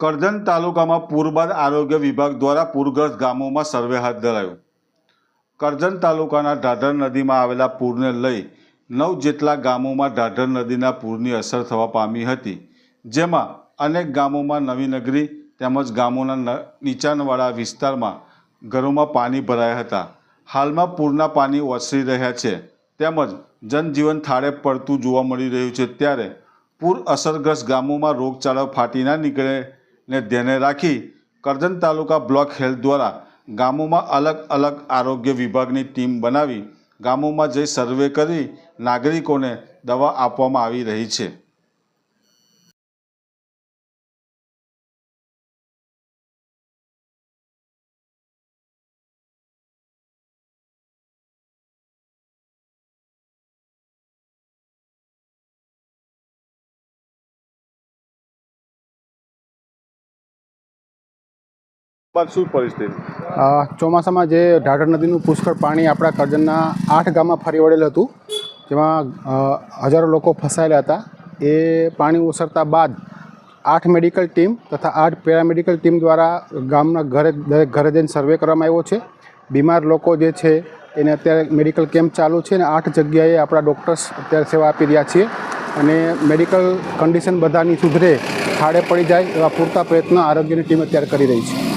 કરજણ તાલુકામાં પૂર બાદ આરોગ્ય વિભાગ દ્વારા પૂરગ્રસ્ત ગામોમાં સર્વે હાથ ધરાયો. કરજણ તાલુકાના ઢાઢર નદીમાં આવેલા પૂરને લઈ નવ જેટલા ગામોમાં ઢાઢર નદીના પૂરની અસર થવા પામી હતી, જેમાં અનેક ગામોમાં નવી નગરી તેમજ ગામોના નીચાણવાળા વિસ્તારમાં ઘરોમાં પાણી ભરાયા હતા. હાલમાં પૂરના પાણી ઓસરી રહ્યા છે, તેમજ જનજીવન થાળે પડતું જોવા મળી રહ્યું છે, ત્યારે પૂર અસરગ્રસ્ત ગામોમાં રોગચાળો ફાટી ના નીકળે ને ધ્યાને રાખી કરજણ તાલુકા બ્લોક હેલ્થ દ્વારા ગામોમાં અલગ અલગ આરોગ્ય વિભાગની ટીમ બનાવી ગામોમાં જઈ સર્વે કરી નાગરિકોને દવા આપવામાં આવી રહી છે. ચોમાસામાં જે ઢાઢર નદીનું પુષ્કળ પાણી આપણા કરજણના આઠ ગામમાં ફરી વળેલું હતું, જેમાં હજારો લોકો ફસાયેલા હતા. એ પાણી ઓસરતા બાદ આઠ મેડિકલ ટીમ તથા આઠ પેરામેડિકલ ટીમ દ્વારા ગામના ઘરે, દરેક ઘરે જઈને સર્વે કરવામાં આવ્યો છે. બીમાર લોકો જે છે એને અત્યારે મેડિકલ કેમ્પ ચાલુ છે અને આઠ જગ્યાએ આપણા ડૉક્ટર્સ અત્યારે સેવા આપી રહ્યા છીએ. અને મેડિકલ કન્ડિશન બધાની સુધરે ખાડે પડી જાય એવા પૂરતા પ્રયત્ન આરોગ્યની ટીમ અત્યારે કરી રહી છે.